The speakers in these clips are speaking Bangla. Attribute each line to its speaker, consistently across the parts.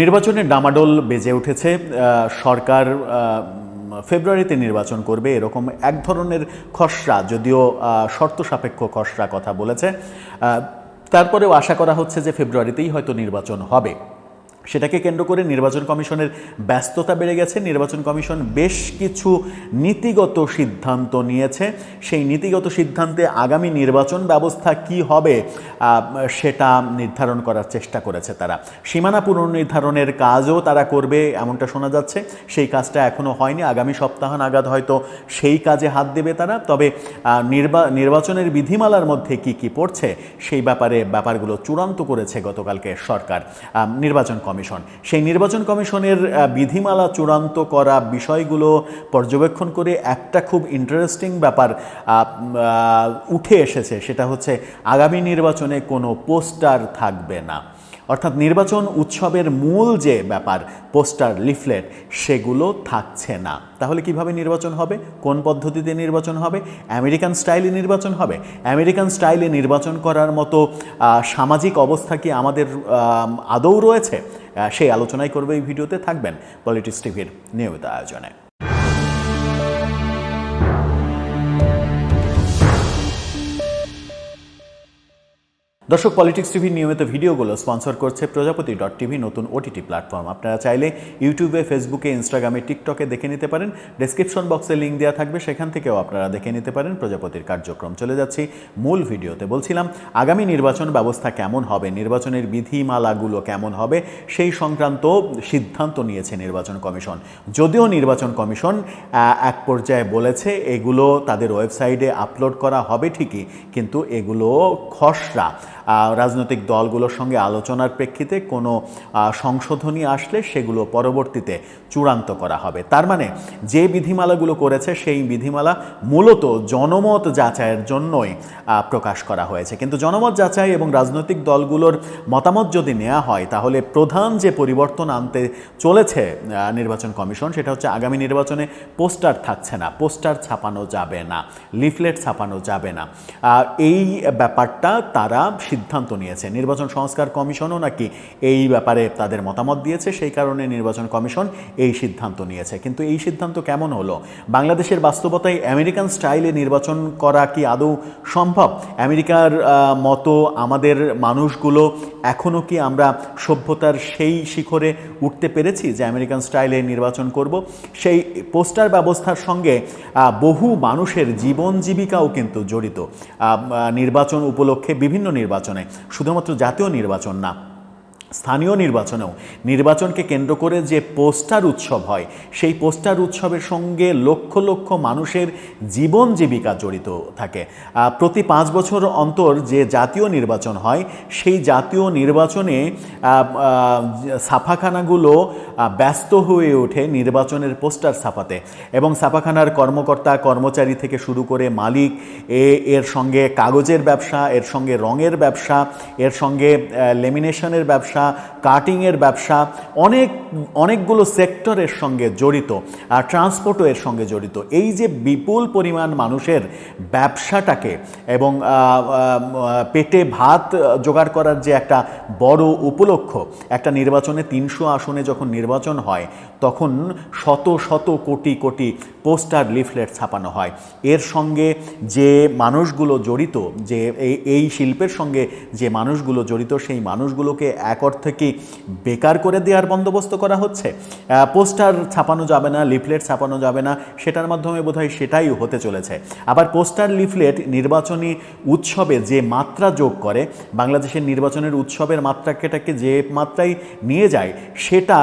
Speaker 1: নির্বাচনের ডামাডোল বেজে উঠেছে। সরকার ফেব্রুয়ারিতে নির্বাচন করবে এরকম এক ধরনের খসড়া, যদিও শর্ত সাপেক্ষ খসড়া কথা বলেছে। তারপরেও আশা করা হচ্ছে যে ফেব্রুয়ারিতেই হয়তো নির্বাচন হবে। সেটাকে কেন্দ্র করে নির্বাচন কমিশনের ব্যস্ততা বেড়ে গেছে। নির্বাচন কমিশন বেশ কিছু নীতিগত সিদ্ধান্ত নিয়েছে। সেই নীতিগত সিদ্ধান্তে আগামী নির্বাচন ব্যবস্থা কি হবে সেটা নির্ধারণ করার চেষ্টা করেছে তারা। সীমানা পুনর্নির্ধারণের কাজও তারা করবে, এমনটা শোনা যাচ্ছে। সেই কাজটা এখনও হয়নি। আগামী সপ্তাহ নাগাদ হয়তো সেই কাজে হাত দেবে তারা। তবে নির্বা, নির্বাচনের বিধিমালার মধ্যে কি কি পড়ছে, সেই ব্যাপারে ব্যাপারগুলো চূড়ান্ত করেছে গতকালকে সরকার। নির্বাচন কমিশন। সেই নির্বাচন কমিশনের বিধিমালা চূড়ান্ত করা বিষয়গুলো পর্যবেক্ষণ করে একটা খুব ইন্টারেস্টিং ব্যাপার উঠে এসেছে। সেটা হচ্ছে আগামী নির্বাচনে কোনো পোস্টার থাকবে না। অর্থাৎ নির্বাচন উৎসবের মূল যে ব্যাপার, পোস্টার, লিফলেট, সেগুলো থাকছে না। তাহলে কীভাবে নির্বাচন হবে? কোন পদ্ধতিতে নির্বাচন হবে? আমেরিকান স্টাইলে নির্বাচন হবে? আমেরিকান স্টাইলে নির্বাচন করার মতো সামাজিক অবস্থা কি আমাদের আদৌ রয়েছে? সেই আলোচনাই করবে এই ভিডিওতে। থাকবেন পলিটিক্স টিভির নিয়মিত আয়োজনে। দর্শক পলিটিক্স টিভির নিয়মিত ভিডিওগুলো স্পন্সর করছে প্রজাপতি ডট টিভি, নতুন ওটিটি প্ল্যাটফর্ম আপনারা চাইলে ইউটিউবে, ফেসবুকে ইনস্টাগ্রামে টিকটকে দেখে নিতে পারেন। ডেসক্রিপশন বক্সে লিঙ্ক দেওয়া থাকবে, সেখান থেকেও আপনারা দেখে নিতে পারেন প্রজাপতির কার্যক্রম। চলে যাচ্ছি মূল ভিডিওতে। বলছিলাম, আগামী নির্বাচন ব্যবস্থা কেমন হবে? নির্বাচনের বিধিমালাগুলো কেমন হবে? সেই সংক্রান্ত সিদ্ধান্ত নিয়েছে নির্বাচন কমিশন। যদিও নির্বাচন কমিশন এক পর্যায়ে বলেছে, এগুলো তাদের ওয়েবসাইটে আপলোড করা হবে ঠিকই, কিন্তু এগুলো খসড়া। রাজনৈতিক দলগুলোর সঙ্গে আলোচনার প্রেক্ষিতে কোনো সংশোধনী আসলে সেগুলো পরবর্তীতে চূড়ান্ত করা হবে। তার মানে যে বিধিমালাগুলো করেছে সেই বিধিমালা মূলত জনমত যাচাইয়ের জন্যই প্রকাশ করা হয়েছে। কিন্তু জনমত যাচাই এবং রাজনৈতিক দলগুলোর মতামত যদি নেওয়া হয়, তাহলে প্রধান যে পরিবর্তন আনতে চলেছে নির্বাচন কমিশন, সেটা হচ্ছে আগামী নির্বাচনে পোস্টার থাকছে না। পোস্টার ছাপানো যাবে না, লিফলেট ছাপানো যাবে না। এই ব্যাপারটা তারা সিদ্ধান্ত নিয়েছে। নির্বাচন সংস্কার কমিশনও নাকি এই ব্যাপারে তাদের মতামত দিয়েছে, সেই কারণে নির্বাচন কমিশন এই সিদ্ধান্ত নিয়েছে। কিন্তু এই সিদ্ধান্ত কেমন হলো? বাংলাদেশের বাস্তবতায় আমেরিকান স্টাইলে নির্বাচন করা কি আদৌ সম্ভব? আমেরিকার মতো আমাদের মানুষগুলো এখনও কি আমরা সভ্যতার সেই শিখরে উঠতে পেরেছি যে আমেরিকান স্টাইলে নির্বাচন করব? সেই পোস্টার ব্যবস্থার সঙ্গে বহু মানুষের জীবন জীবিকাও কিন্তু জড়িত। নির্বাচন উপলক্ষে বিভিন্ন নির্বাচনে শুধুমাত্র জাতীয় নির্বাচন না স্থানীয় নির্বাচনেও। নির্বাচনকে কেন্দ্র করে যে পোস্টার উৎসব হয়, সেই পোস্টার উৎসবের সঙ্গে লক্ষ লক্ষ মানুষের জীবন জীবিকা জড়িত থাকে। প্রতি পাঁচ বছর অন্তর যে জাতীয় নির্বাচন হয়, সেই জাতীয় নির্বাচনে ছাপাখানাগুলো ব্যস্ত হয়ে ওঠে নির্বাচনের পোস্টার ছাপাতে। এবং ছাপাখানার কর্মকর্তা, কর্মচারী থেকে শুরু করে মালিক, এ, এর সঙ্গে কাগজের ব্যবসা, এর সঙ্গে রঙের ব্যবসা, এর সঙ্গে লেমিনেশনের ব্যবসা কাটিংয়ের ব্যবসা, অনেক, অনেকগুলো সেক্টরের সঙ্গে জড়িত, আর ট্রান্সপোর্টও এর সঙ্গে জড়িত। এই যে বিপুল পরিমাণ মানুষের ব্যবসাটাকে এবং পেটে ভাত জোগাড় করার যে একটা বড় উপলক্ষ, একটা নির্বাচনে তিনশো আসনে যখন নির্বাচন হয়, তখন শত শত কোটি কোটি পোস্টার লিফলেট ছাপানো হয়। এর সঙ্গে যে মানুষগুলো জড়িত, যে এই শিল্পের সঙ্গে যে মানুষগুলো জড়িত, সেই মানুষগুলোকে এক অর্থে কি বেকার করে দেওয়ার বন্দোবস্ত করা হচ্ছে। পোস্টার ছাপানো যাবে না, লিফলেট ছাপানো যাবে না, সেটার মাধ্যমে বোধহয় সেটাই হতে চলেছে। আবার পোস্টার, লিফলেট নির্বাচনী উৎসবে যে মাত্রা যোগ করে, বাংলাদেশের নির্বাচনের উৎসবের মাত্রাকেটাকে যে মাত্রায় নিয়ে যায়, সেটা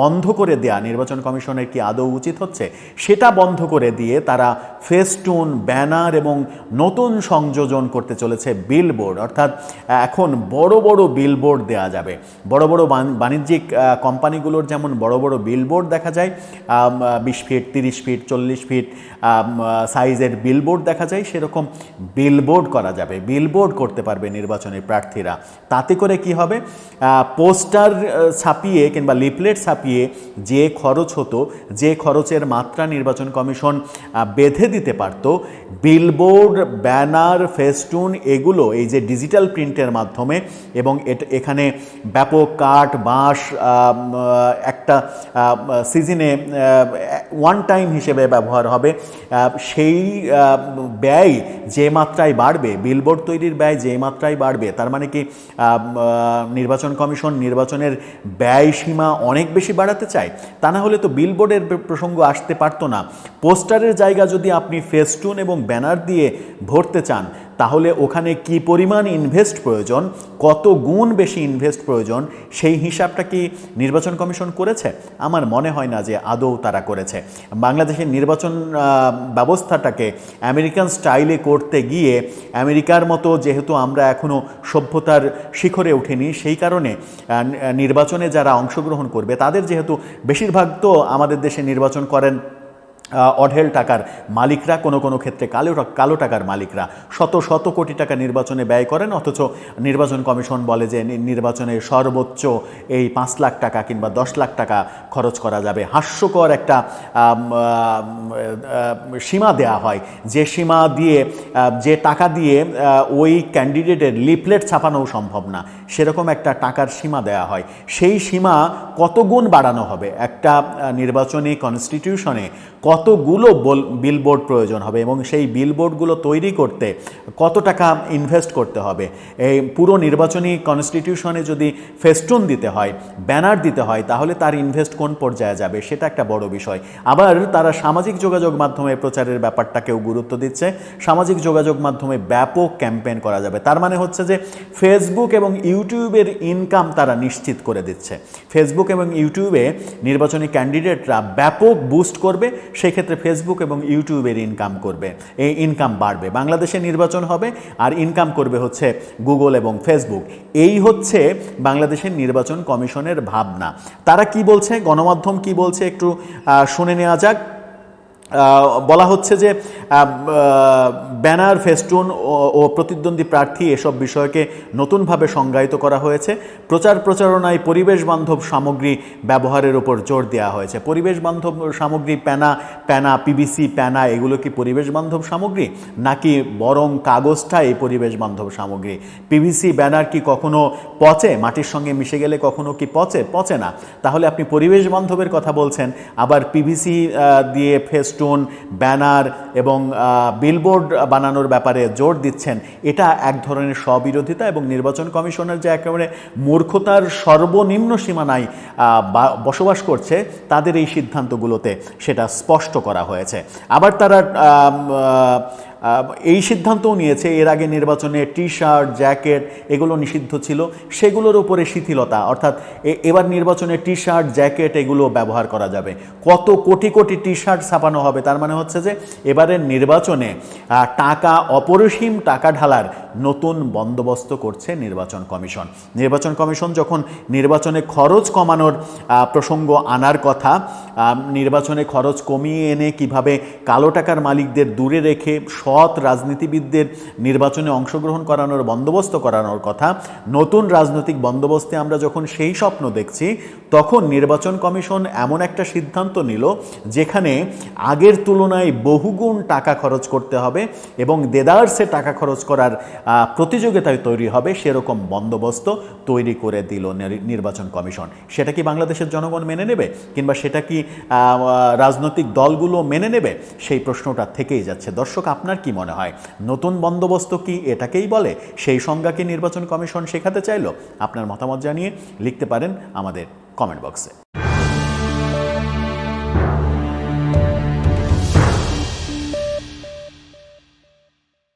Speaker 1: বন্ধ করে দেয়া, নির্বাচন কমিশনের কি আদৌ উচিত হচ্ছে? সেটা বন্ধ করে দিয়ে তারা ফেস্টুন, ব্যানার এবং নতুন সংযোজন করতে চলেছে বিলবোর্ড। অর্থাৎ এখন বড় বড় বিলবোর্ড দেওয়া যাবে। বড় বড় বাণিজ্যিক কোম্পানিগুলোর যেমন বড় বড় বিলবোর্ড দেখা যায় বিশ ফিট তিরিশ ফিট চল্লিশ ফিট সাইজের বিলবোর্ড দেখা যায়, সেরকম বিলবোর্ড করা যাবে। বিলবোর্ড করতে পারবে নির্বাচনের প্রার্থীরা। তাতে করে কি হবে? পোস্টার ছাপিয়ে কিংবা লিফলেট ছাপিয়ে যে খরচ হতো, যে খরচের মাত্রা নির্বাচন কমিশন বেঁধে দিতে পারত বিলবোর্ড ব্যানার ফেস্টুন এগুলো এই যে ডিজিটাল প্রিন্টের মাধ্যমে এবং এখানে যেখানে ব্যাপক কাঠ, বাঁশ একটা সিজনে ওয়ান টাইম হিসেবে ব্যবহার হবে। সেই ব্যয় যে মাত্রায় বাড়বে বিলবোর্ড তৈরির ব্যয় যে মাত্রায় বাড়বে, তার মানে কি নির্বাচন কমিশন নির্বাচনের ব্যয় সীমা অনেক বেশি বাড়াতে চায়, তা না হলে তো বিলবোর্ডের প্রসঙ্গ আসতে পারতো না। পোস্টারের জায়গা যদি আপনি ফেস্টুন এবং ব্যানার দিয়ে ভরতে চান তাহলে ওখানে কি পরিমাণ ইনভেস্ট প্রয়োজন, কত গুণ বেশি ইনভেস্ট প্রয়োজন, সেই হিসাবটা কি নির্বাচন কমিশন করেছে? আমার মনে হয় না যে আদৌ তারা করেছে। বাংলাদেশের নির্বাচন ব্যবস্থাটাকে আমেরিকান স্টাইলে করতে গিয়ে আমেরিকার মতো যেহেতু আমরা এখনও সভ্যতার শিখরে উঠিনি, সেই কারণে নির্বাচনে যারা অংশগ্রহণ করবে, তাদের যেহেতু বেশিরভাগ তো আমাদের দেশে নির্বাচন করেন অঢেল টাকার মালিকরা, কোনো কোনো ক্ষেত্রে কালো কালো টাকার মালিকরা। শত শত কোটি টাকা নির্বাচনে ব্যয় করেন, অথচ নির্বাচন কমিশন বলে যে নির্বাচনে সর্বোচ্চ এই পাঁচ লাখ টাকা কিংবা দশ লাখ টাকা খরচ করা যাবে। হাস্যকর একটা সীমা দেয়া হয়। যে সীমা দিয়ে যে টাকা দিয়ে ওই ক্যান্ডিডেটের লিফলেট ছাপানোও সম্ভব না। সেরকম একটা টাকার সীমা দেয়া হয়। সেই সীমা কত গুণ বাড়ানো হবে? একটা নির্বাচনী কনস্টিটিউশনে কতগুলো বল- বিলবোর্ড প্রয়োজন হবে এবং সেই বিলবোর্ডগুলো তৈরি করতে কত টাকা ইনভেস্ট করতে হবে? এই পুরো নির্বাচনী কনস্টিটিউশনে যদি ফেস্টুন দিতে হয় ব্যানার দিতে হয়, তাহলে তার ইনভেস্ট কোন পর্যায়ে যাবে? সেটা একটা বড় বিষয়। আবার তারা সামাজিক যোগাযোগ মাধ্যমে প্রচারের ব্যাপারটাকেও গুরুত্ব দিচ্ছে। সামাজিক যোগাযোগ মাধ্যমে ব্যাপক ক্যাম্পেইন করা যাবে। তার মানে হচ্ছে যে ফেসবুক এবং ইউটিউবের ইনকাম তারা নিশ্চিত করে দিচ্ছে। ফেসবুক এবং ইউটিউবে নির্বাচনী ক্যান্ডিডেটরা ব্যাপক বুস্ট করবে সেই ক্ষেত্রে ফেসবুক এবং ইউটিউবের ইনকাম করবে। এই ইনকাম বাড়বে। বাংলাদেশে নির্বাচন হবে, আর ইনকাম করবে হচ্ছে গুগল এবং ফেসবুক এই হচ্ছে বাংলাদেশের নির্বাচন কমিশনের ভাবনা। তারা কি বলছে? গণমাধ্যম কি বলছে? একটু শুনে নেওয়া যাক। বলা হচ্ছে যে ব্যানার, ফেস্টুন ও- প্রতিদ্বন্দ্বী প্রার্থী এসব বিষয়কে নতুনভাবে সংজ্ঞায়িত করা হয়েছে। প্রচার প্রচারণায় পরিবেশ বান্ধব সামগ্রী ব্যবহারের উপর জোর দেওয়া হয়েছে। পরিবেশ বান্ধব সামগ্রী প্যানা প্যানা পিভিসি প্যানা এগুলো কি পরিবেশ বান্ধব সামগ্রী? নাকি বরং কাগজটাই পরিবেশ বান্ধব সামগ্রী? পিভিসি ব্যানার কি কখনো পচে? মাটির সঙ্গে মিশে গেলে কখনো কি পচে? পচে না। তাহলে আপনি পরিবেশ বান্ধবের কথা বলছেন, আবার পিভিসি দিয়ে ফেস্টুন ব্যানার এবং বিলবোর্ড বানানোর ব্যাপারে জোর দিচ্ছেন। এটা এক ধরনের স্ববিরোধিতা এবং নির্বাচন কমিশনের যে একেবারে মূর্খতার সর্বনিম্ন সীমানায় বসবাস করছে, তাদের এই সিদ্ধান্তগুলোতে সেটা স্পষ্ট করা হয়েছে। আবার তারা এই সিদ্ধান্তও নিয়েছে। এর আগে নির্বাচনে টি শার্ট জ্যাকেট এগুলো নিষিদ্ধ ছিল। সেগুলোর উপরে শিথিলতা। অর্থাৎ এবার নির্বাচনে টি শার্ট জ্যাকেট এগুলো ব্যবহার করা যাবে। কত কোটি কোটি টি শার্ট ছাপানো হবে? তার মানে হচ্ছে যে, এবারের নির্বাচনে টাকা অপরিসীম টাকা ঢালার নতুন বন্দোবস্ত করছে নির্বাচন কমিশন। নির্বাচন কমিশন যখন নির্বাচনে খরচ কমানোর প্রসঙ্গ আনার কথা নির্বাচনে খরচ কমিয়ে এনে কীভাবে কালো টাকার মালিকদের দূরে রেখে সৎ রাজনীতিবিদদের নির্বাচনে অংশগ্রহণ করানোর, বন্দোবস্ত করানোর কথা, নতুন রাজনৈতিক বন্দোবস্তে আমরা যখন সেই স্বপ্ন দেখছি, তখন নির্বাচন কমিশন এমন একটা সিদ্ধান্ত নিল যেখানে আগের তুলনায় বহুগুণ টাকা খরচ করতে হবে এবং দেদার্সে টাকা খরচ করার প্রতিযোগিতায় তৈরি হবে সেরকম বন্দোবস্ত তৈরি করে দিল নির্বাচন কমিশন। সেটা কি বাংলাদেশের জনগণ মেনে নেবে? কিংবা সেটা কি রাজনৈতিক দলগুলো মেনে নেবে? সেই প্রশ্নটা থেকেই যাচ্ছে। দর্শক, আপনার কি মনে হয়? নতুন বন্দোবস্ত কি এটাকেই বলে? সেই সংজ্ঞাকে নির্বাচন কমিশন শেখাতে চাইলো? আপনার মতামত জানিয়ে লিখতে পারেন আমাদের কমেন্ট বক্সে